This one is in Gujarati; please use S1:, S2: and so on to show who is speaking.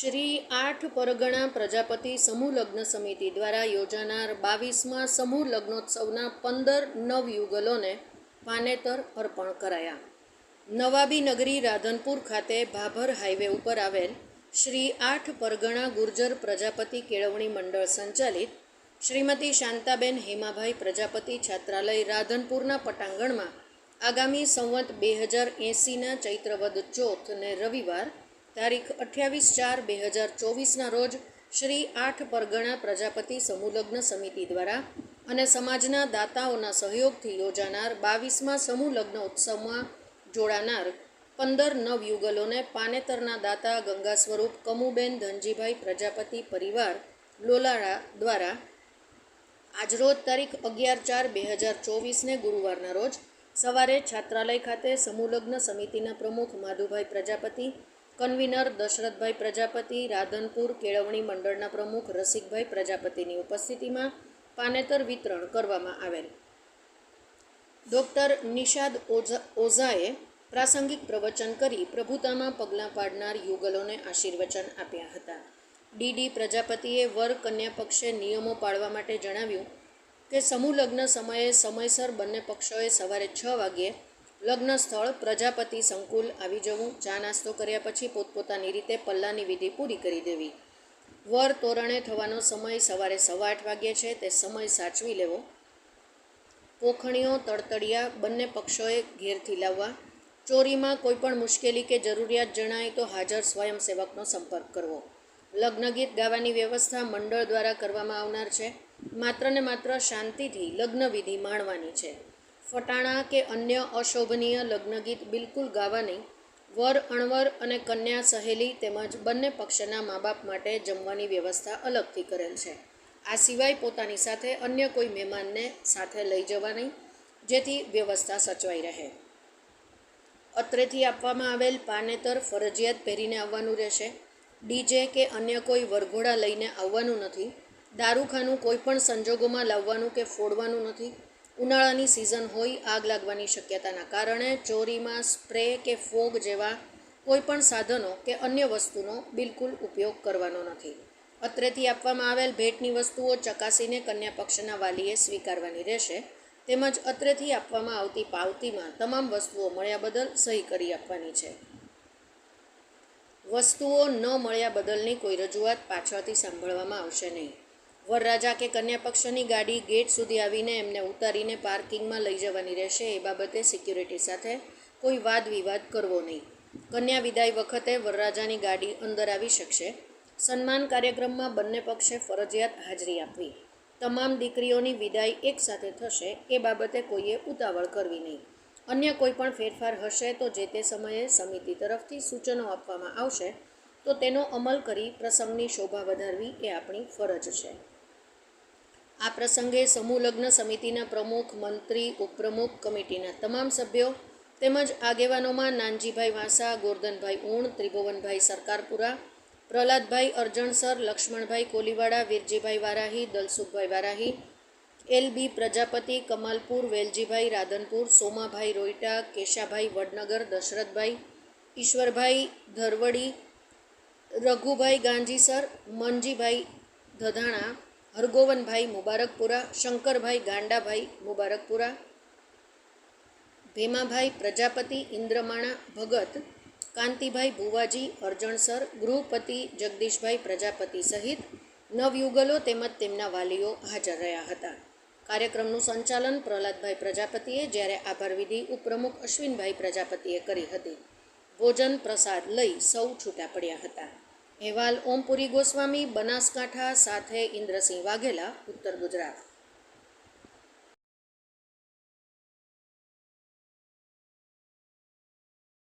S1: આઠ પરગણા પ્રજાપતિ સમૂહ લગ્ન સમિતિ દ્વારા યોજાનાર બાવીસમાં સમૂહ લગ્નોત્સવના પંદર નવયુગલોને પાનેતર અર્પણ કરાયા. નવાબી નગરી રાધનપુર ખાતે ભાભર હાઈવે ઉપર આવેલ શ્રી આઠ પરગણા ગુર્જર પ્રજાપતિ કેળવણી મંડળ સંચાલિત શ્રીમતી શાંતાબેન હેમાભાઈ પ્રજાપતિ છાત્રાલય રાધનપુરના પટાંગણમાં આગામી સંવત બે હજાર એંસીના ચૈત્રવદ ચોથને રવિવાર તારીખ અઠ્યાવીસ ચાર બે હજાર ચોવીસના રોજ શ્રી આઠ પરગણા પ્રજાપતિ સમૂહલગ્ન સમિતિ દ્વારા અને સમાજના દાતાઓના સહયોગથી યોજાનાર બાવીસમાં સમૂહલગ્ન ઉત્સવમાં જોડાનાર પંદર નવયુગલોને પાનેતરના દાતા ગંગા સ્વરૂપ કમુબેન ધનજીભાઈ પ્રજાપતિ પરિવાર લોલાળા દ્વારા આજરોજ તારીખ અગિયાર ચાર બે હજાર ચોવીસને ગુરુવારના રોજ સવારે છાત્રાલય ખાતે સમૂહલગ્ન સમિતિના પ્રમુખ માધુભાઈ પ્રજાપતિ કન્વીનર દશરથભાઈ પ્રજાપતિ, રાધનપુર કેળવણી મંડળના પ્રમુખ રસિકભાઈ પ્રજાપતિની ઉપસ્થિતિમાં પાનેતર વિતરણ કરવામાં આવેલ. ડૉક્ટર નિષાદ ઓઝા, ઓઝાએ પ્રાસંગિક પ્રવચન કરી પ્રભુતામાં પગલાં પાડનાર યુગલોને આશીર્વચન આપ્યા હતા. ડીડી પ્રજાપતિએ વર કન્યા પક્ષે નિયમો પાળવા માટે જણાવ્યું કે સમૂહ લગ્ન સમયે સમયસર બંને પક્ષોએ સવારે છ વાગ્યે લગ્ન સ્થળ પ્રજાપતિ સંકુલ આવી જવું, ચા નાસ્તો કર્યા પછી પોતપોતાની રીતે પલ્લાની વિધિ પૂરી કરી દેવી. વર તોરણે થવાનો સમય સવારે સવા આઠ વાગ્યે છે, તે સમય સાચવી લેવો. પોખણીઓ તળતળિયા બંને પક્ષોએ ઘેરથી લાવવા. ચોરીમાં કોઈપણ મુશ્કેલી કે જરૂરિયાત જણાય તો હાજર સ્વયંસેવકનો સંપર્ક કરવો. લગ્ન ગીત ગાવાની વ્યવસ્થા મંડળ દ્વારા કરવામાં આવનાર છે. માત્ર ને માત્ર શાંતિથી લગ્ન વિધિ માણવાની છે. ફટાણા કે અન્ય અશોભનીય લગ્નગીત બિલકુલ ગાવા નહીં. વર, અણવર અને કન્યા સહેલી તેમજ બંને પક્ષના મા બાપ માટે જમવાની વ્યવસ્થા અલગથી કરેલ છે. આ સિવાય પોતાની સાથે અન્ય કોઈ મહેમાનને સાથે લઈ જવા નહીં, જેથી વ્યવસ્થા સચવાઈ રહે. અત્રેથી આપવામાં આવેલ પાનેતર ફરજિયાત પહેરીને આવવાનું રહેશે. ડીજે કે અન્ય કોઈ વરઘોડા લઈને આવવાનું નથી. દારૂખાનું કોઈ પણ સંજોગોમાં લાવવાનું કે ફોડવાનું નથી. ઉનાળાની સિઝન હોય, આગ લાગવાની શક્યતાના કારણે ચોરીમાં સ્પ્રે કે ફોગ જેવા કોઈપણ સાધનો કે અન્ય વસ્તુનો બિલકુલ ઉપયોગ કરવાનો નથી. અત્રેથી આપવામાં આવેલ ભેટની વસ્તુઓ ચકાસીને કન્યા પક્ષના વાલીએ સ્વીકારવાની રહેશે. તેમજ અત્રેથી આપવામાં આવતી પાવતીમાં તમામ વસ્તુઓ મળ્યા બદલ સહી કરી આપવાની છે. વસ્તુઓ ન મળ્યા બદલની કોઈ રજૂઆત પાછળથી સાંભળવામાં આવશે નહીં. વરરાજા કે કન્યા પક્ષની ગાડી ગેટ સુધી આવીને એમને ઉતારીને પાર્કિંગમાં લઈ જવાની રહેશે એ બાબતે સિક્યુરિટી સાથે કોઈ વાદ વિવાદ કરવો નહીં. કન્યા વિદાય વખતે વરરાજાની ગાડી અંદર આવી શકશે. સન્માન કાર્યક્રમમાં બંને પક્ષે ફરજિયાત હાજરી આપવી. તમામ દીકરીઓની વિદાય એકસાથે થશે એ બાબતે કોઈએ ઉતાવળ કરવી નહીં. અન્ય કોઈ પણ ફેરફાર હશે તો જે તે સમયે સમિતિ તરફથી સૂચનો આપવામાં આવશે તો તેનો અમલ કરી પ્રસંગની શોભા વધારવી એ આપણી ફરજ છે. આ પ્રસંગે સમૂહ લગ્ન સમિતિના પ્રમુખ, મંત્રી, ઉપપ્રમુખ, કમિટીના તમામ સભ્યો તેમજ આગેવાનોમાં નાનજીભાઈ વાંસા, ગોરધનભાઈ ઊણ, ત્રિભુવનભાઈ સરકારપુરા, પ્રહલાદભાઈ અરજણસર, લક્ષ્મણભાઈ કોલીવાડા, વીરજીભાઈ વારાહી, દલસુખભાઈ વારાહી, એલ બી પ્રજાપતિ, કમાલપુર, વેલજીભાઈ રાધનપુર, સોમાભાઈ રોઈટા કેશાભાઈ વડનગર, દશરથભાઈ, ઈશ્વરભાઈ ધરવડી, રઘુભાઈ ગાંજીસર, મનજીભાઈ ધધાણા હરગોવનભાઈ મુબારકપુરા, શંકરભાઈ ગાંડાભાઈ મુબારકપુરા, ભીમાભાઈ પ્રજાપતિ, ઇન્દ્રમાણા ભગત, કાંતિભાઈ ભુવાજી અરજણસર ગૃહપતિ જગદીશભાઈ પ્રજાપતિ સહિત નવયુગલો તેમજ તેમના વાલીઓ હાજર રહ્યા હતા. કાર્યક્રમનું સંચાલન પ્રહલાદભાઈ પ્રજાપતિએ જ્યારે આભાર વિધિ ઉપપ્રમુખ અશ્વિનભાઈ પ્રજાપતિએ કરી હતી. ભોજન પ્રસાદ લઈ સૌ છૂટા પડ્યા હતા. અહેવાલ ઓમપુરી ગોસ્વામી બનાસકાંઠા સાથે ઇન્દ્રસિંહ વાઘેલા ઉત્તર ગુજરાત.